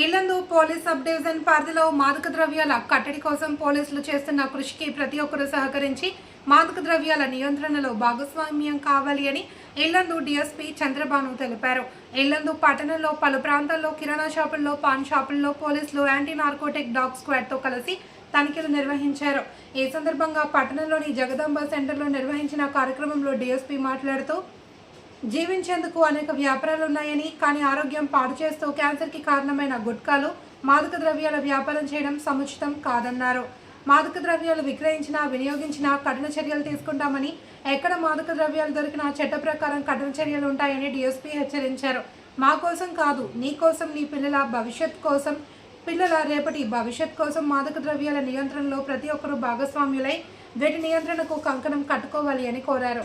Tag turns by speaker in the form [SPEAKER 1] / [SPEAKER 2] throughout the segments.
[SPEAKER 1] Yellandu police sub division పరిధిలో మాదక ద్రవ్యాల కట్టడి కోసం పోలీసులు చేస్తున్న కృషికి ప్రతి ఒక్కరూ సహకరించి మాదక ద్రవ్యాల నియంత్రణలో భాగస్వామ్యం కావాలి అని ఇల్లందు డిఎస్పీ చంద్రబాను తెలిపారు. ఇల్లందు పట్టణంలో పలు ప్రాంతాల్లో కిరాణా షాపుల్లో పాన్ షాపుల్లో పోలీసులు యాంటీ నార్కోటిక్ డాగ్ స్క్వాడ్తో కలిసి తనిఖీలు నిర్వహించారు. ఈ సందర్భంగా పట్టణంలోని జగదాంబ సెంటర్లో నిర్వహించిన కార్యక్రమంలో డిఎస్పీ మాట్లాడుతూ జీవించేందుకు అనేక వ్యాపారాలు ఉన్నాయని కానీ ఆరోగ్యం పాడు చేస్తూ క్యాన్సర్కి కారణమైన గుట్కాలు మాదక ద్రవ్యాల వ్యాపారం చేయడం సముచితం కాదన్నారు. మాదక ద్రవ్యాలు విక్రయించినా వినియోగించినా కఠిన చర్యలు తీసుకుంటామని ఎక్కడ మాదక ద్రవ్యాలు దొరికినా చట్ట ప్రకారం కఠిన చర్యలు ఉంటాయని డిఎస్పీ హెచ్చరించారు. మా కోసం కాదు నీ కోసం నీ పిల్లల భవిష్యత్ కోసం పిల్లల రేపటి భవిష్యత్ కోసం మాదక ద్రవ్యాల నియంత్రణలో ప్రతి ఒక్కరూ భాగస్వామ్యులై వీటి నియంత్రణకు కంకణం కట్టుకోవాలి అని కోరారు.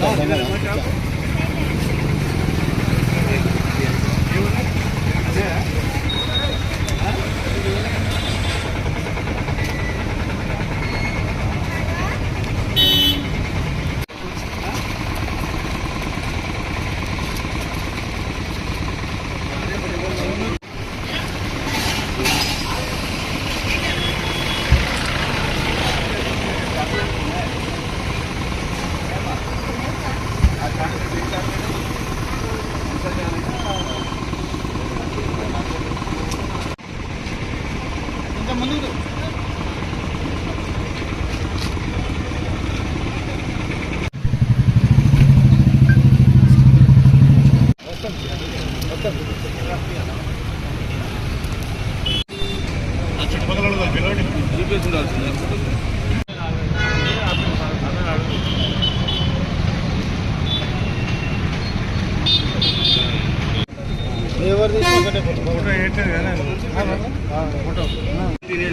[SPEAKER 2] 到前面
[SPEAKER 3] 来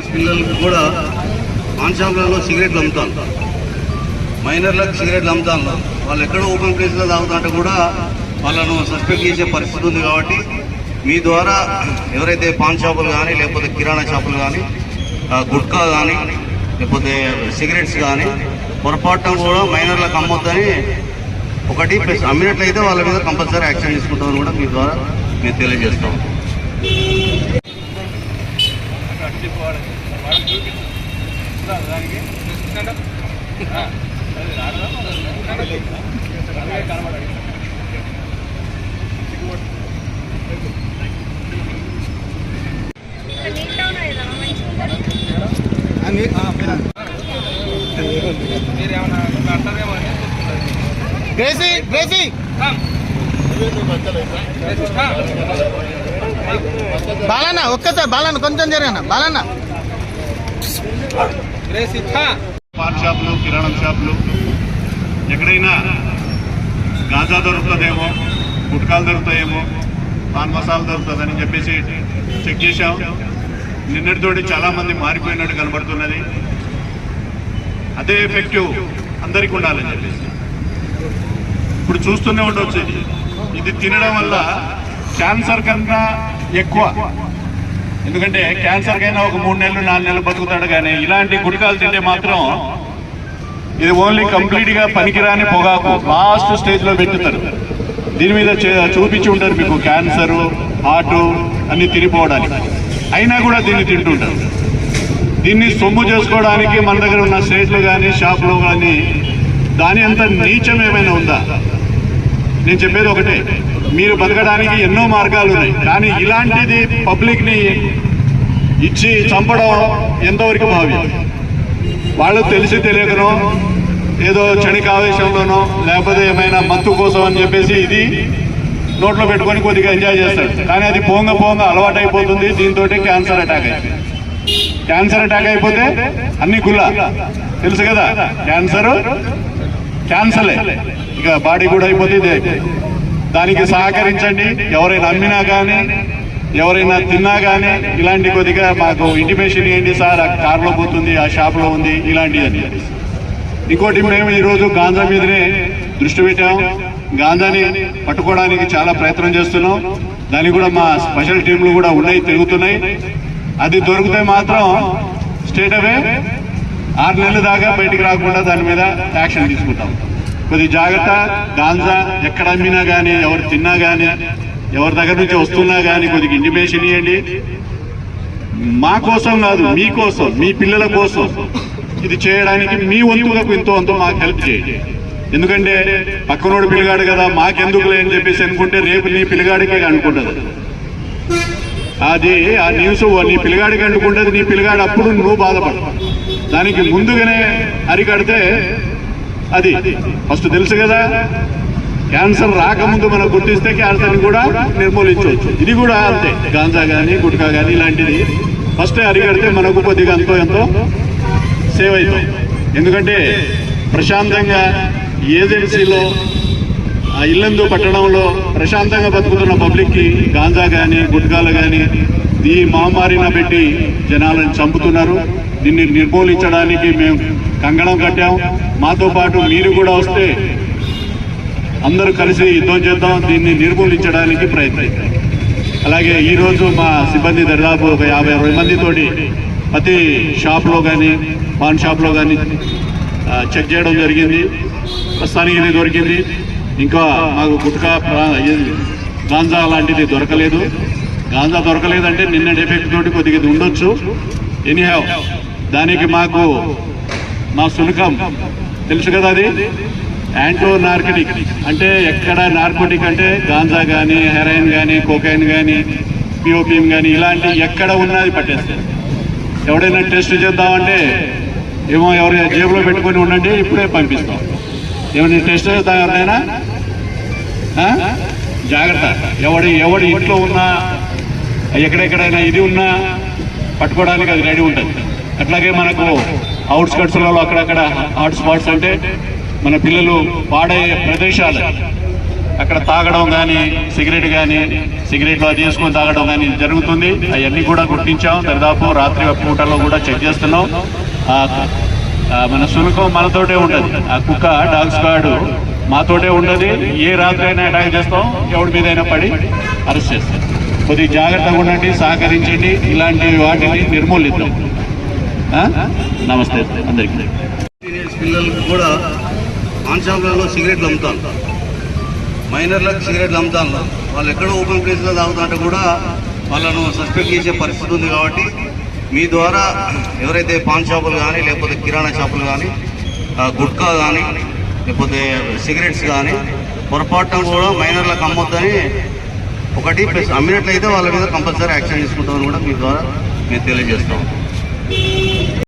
[SPEAKER 3] పిల్లలకు కూడా పాన్షాపులలో సిగరెట్లు అమ్ముతాను మైనర్లకు సిగరెట్లు అమ్ముతాను వాళ్ళు ఎక్కడ ఓపెన్ ప్లేస్లో తాగుతుంటే కూడా వాళ్ళను సస్పెక్ట్ చేసే పరిస్థితి ఉంది కాబట్టి మీ ద్వారా ఎవరైతే పాన్ షాపులు కానీ లేకపోతే కిరాణా షాపులు కానీ గుట్కా కానీ లేకపోతే సిగరెట్స్ కానీ పొరపాటున కూడా మైనర్లకు అమ్మొద్దని ఒకటి ప్లస్ అమ్మినట్లయితే వాళ్ళ మీద కంపల్సరీ యాక్షన్ తీసుకుంటామని కూడా మీ ద్వారా మేము తెలియజేస్తాం.
[SPEAKER 2] Gracie Gracie. బాలన్న ఒక్కసారి బాలన్న కొంచెం జరగన్న బాలన్న.
[SPEAKER 4] పాన్ షాపులు కిరాణం షాపులు. ఎక్కడైనా గాంజా దొరుకుతుందేమో గుట్కాలు దొరుకుతాయేమో పాన్ మసాలా దొరుకుతుందని చెప్పేసి చెక్ చేశాం. నిన్నటితోటి చాలా మంది మారిపోయినట్టు కనబడుతున్నది. అదే ఎఫెక్టివ్ అందరికి ఉండాలని చెప్పేసి. ఇప్పుడు చూస్తూనే ఉండొచ్చు ఇది. ఇది తినడం వల్ల క్యాన్సర్ కన్నా ఎక్కువ. ఎందుకంటే క్యాన్సర్ కైనా ఒక మూడు నెలలు నాలుగు నెలలు బతుకుతాడు కానీ ఇలాంటి గుడికాలు తింటే మాత్రం ఇది ఓన్లీ కంప్లీట్గా పనికిరాని పొగాకు లాస్ట్ స్టేజ్లో పెట్టుతారు దీని మీద చే- చూపించి ఉంటారు మీకు క్యాన్సరు హార్టు అన్ని తిరిగిపోవడానికి అయినా కూడా దీన్ని తింటుంటారు. దీన్ని సొమ్ము చేసుకోవడానికి మన దగ్గర ఉన్న స్టేట్లు కానీ షాపులు కానీ దాని అంత నీచం ఏమైనా ఉందా? నేను చెప్పేది ఒకటే. మీరు బతకడానికి ఎన్నో మార్గాలు ఉన్నాయి. కానీ ఇలాంటిది పబ్లిక్ని ఇచ్చి చంపడం ఎంతవరకు భావ్యం. వాళ్ళు తెలిసి తెలియకనో ఏదో క్షణిక ఆవేశంలోనో లేకపోతే ఏమైనా మత్తు కోసం అని చెప్పేసి ఇది నోట్లో పెట్టుకొని కొద్దిగా ఎంజాయ్ చేస్తాడు కానీ అది పోంగ పోంగ అలవాటు అయిపోతుంది దీంతో క్యాన్సర్ అటాక్ అయిపోయింది. క్యాన్సర్ అటాక్ అయిపోతే అన్ని గుల్ల తెలుసు కదా? క్యాన్సర్ క్యాన్సర్లే ఇక బాడీ కూడా అయిపోతే అయిపోతుంది. దానికి సహకరించండి. ఎవరైనా అమ్మినా కానీ ఎవరైనా తిన్నా కానీ ఇలాంటి కొద్దిగా మాకు ఇంటిమేషన్ ఏంటి సార్. ఆ కార్లో పోతుంది ఆ షాప్లో ఉంది ఇలాంటివి అని ఇంకోటి మేము ఈరోజు గాంజా మీదనే దృష్టి పెట్టాం. గాంజాని పట్టుకోవడానికి చాలా ప్రయత్నం చేస్తున్నాం. దానికి కూడా మా స్పెషల్ టీంలు కూడా ఉన్నాయి తిరుగుతున్నాయి. అది దొరికితే మాత్రం స్టేట్ అవే ఆరు నెలల దాకా బయటికి రాకుండా దాని మీద యాక్షన్ తీసుకుంటాం. కొద్ది జాగ్రత్త గాంజా ఎక్కడ అమ్మినా కానీ ఎవరు తిన్నా కానీ ఎవరి దగ్గర నుంచి వస్తున్నా కానీ కొద్దిగా ఇంటిమేషన్ ఇవ్వండి మా కోసం కాదు మీ కోసం మీ పిల్లల కోసం ఇది చేయడానికి మీ వంతులకు ఎంతో అంతో మాకు హెల్ప్ చేయండి. ఎందుకంటే పక్కనోడు పిల్లగాడు కదా మాకెందుకులే అని చెప్పేసి అనుకుంటే రేపు నీ పిల్లగాడికి అనుకుంటుంది. అది ఆ న్యూస్ నీ పిల్లగాడికి అంటుకుంటుంది నీ పిల్లగాడు అప్పుడు నువ్వు బాధపడు దానికి ముందుగానే అరికడితే అది. ఫస్ట్ తెలుసు కదా క్యాన్సర్ రాకముందు మనం గుర్తిస్తే క్యాన్సర్ని కూడా నిర్మూలించవచ్చు. ఇది కూడా అంతే. గాంజా కానీ గుట్కా కానీ ఇలాంటిది. ఫస్ట్ అరిగడితే మనకు కొద్దిగా ఎంతో ఎంతో సేవ్ అవుతాం. ఎందుకంటే ప్రశాంతంగా ఏజెన్సీలో ఆ ఇల్లందు పట్టణంలో ప్రశాంతంగా బతుకుతున్న పబ్లిక్కి గాంజా కానీ గుట్కాలు కానీ ఈ మహమ్మారిన పెట్టి జనాలను చంపుతున్నారు. దీన్ని నిర్మూలించడానికి మేము కంగణం కట్టాం. మాతో పాటు మీరు కూడా వస్తే అందరూ కలిసి యుద్ధం చేద్దాం. దీన్ని నిర్మూలించడానికి ప్రయత్నిద్దాం. అలాగే ఈరోజు మా సిబ్బంది దాదాపు ఒక యాభై అరవై మందితోటి ప్రతి షాప్లో కానీ పాన్ షాప్లో కానీ చెక్ చేయడం జరిగింది. ప్రస్తుతానికి ఇది దొరికింది. ఇంకా మాకు గుట్కా గాంజా లాంటిది దొరకలేదు. గాంజా దొరకలేదంటే నిన్న డిఫెక్ట్ తోటి కొద్దిగా ఇది ఉండొచ్చు. ఎనీహావ్ దానికి మాకు మా సునకం తెలుసు కదా అది? యాంటో నార్కటిక్ అంటే ఎక్కడ నార్కోటిక్ అంటే గాంజా కానీ హెరాయిన్ కానీ కోకైన్ కానీ పిఓపిఎం కానీ ఇలాంటి ఎక్కడ ఉన్నది పట్టేస్తారు ఎవడైనా టెస్ట్ చేద్దామంటే ఏమో ఎవరు జేబులో పెట్టుకొని ఉండండి ఇప్పుడే పంపిస్తాం. ఏమైనా టెస్ట్ చేద్దాం ఎవరైనా జాగ్రత్త. ఎవడి ఎవడి ఇంట్లో ఉన్నా ఎక్కడెక్కడైనా ఇది ఉన్నా పట్టుకోవడానికి అది రెడీ ఉంటుంది. అట్లాగే మనకు అవుట్స్కట్స్లలో అక్కడక్కడ హాట్ స్పాట్స్ అంటే మన పిల్లలు పాడే ప్రదేశాలు. అక్కడ తాగడం కానీ సిగరెట్ కానీ సిగరెట్లు అది చేసుకొని తాగడం కానీ జరుగుతుంది. అవన్నీ కూడా గుర్తించాం. దాదాపు రాత్రి పూటలో కూడా చెక్ చేస్తున్నాం. మన సునకం మనతోటే ఉంటుంది ఆ కుక్క డాగ్ స్క్వాడ్ మాతోటే ఉండదు. ఏ రాత్రి అయినా అటాక్ చేస్తాం. ఎవరి మీదైనా పడి అరెస్ట్ చేస్తాం. కొద్దిగా జాగ్రత్తగా ఉండండి సహకరించండి. ఇలాంటి వాటిని నిర్మూలిద్దాం. నమస్తే అందరికీ.
[SPEAKER 3] పిల్లలకు కూడా పాన్ సిగరెట్లు అమ్ముతాను. మైనర్లకు సిగరెట్లు అమ్ముతాను. వాళ్ళు ఎక్కడో ఓపెన్ ప్లేస్లో తాగుతుంటే కూడా వాళ్ళను సస్పెక్ట్ చేసే పరిస్థితి ఉంది కాబట్టి మీ ద్వారా ఎవరైతే పాన్ షాపులు కానీ లేకపోతే కిరాణా షాపులు కానీ గుట్కా కానీ లేకపోతే సిగరెట్స్ కానీ పొరపాటున కూడా మైనర్లకు అమ్మొద్దని ఒకటి ప్లస్ అమ్మినట్లయితే వాళ్ళ మీద కంపల్సరీ యాక్షన్ తీసుకుంటామని కూడా మీ ద్వారా మేము తెలియజేస్తాం.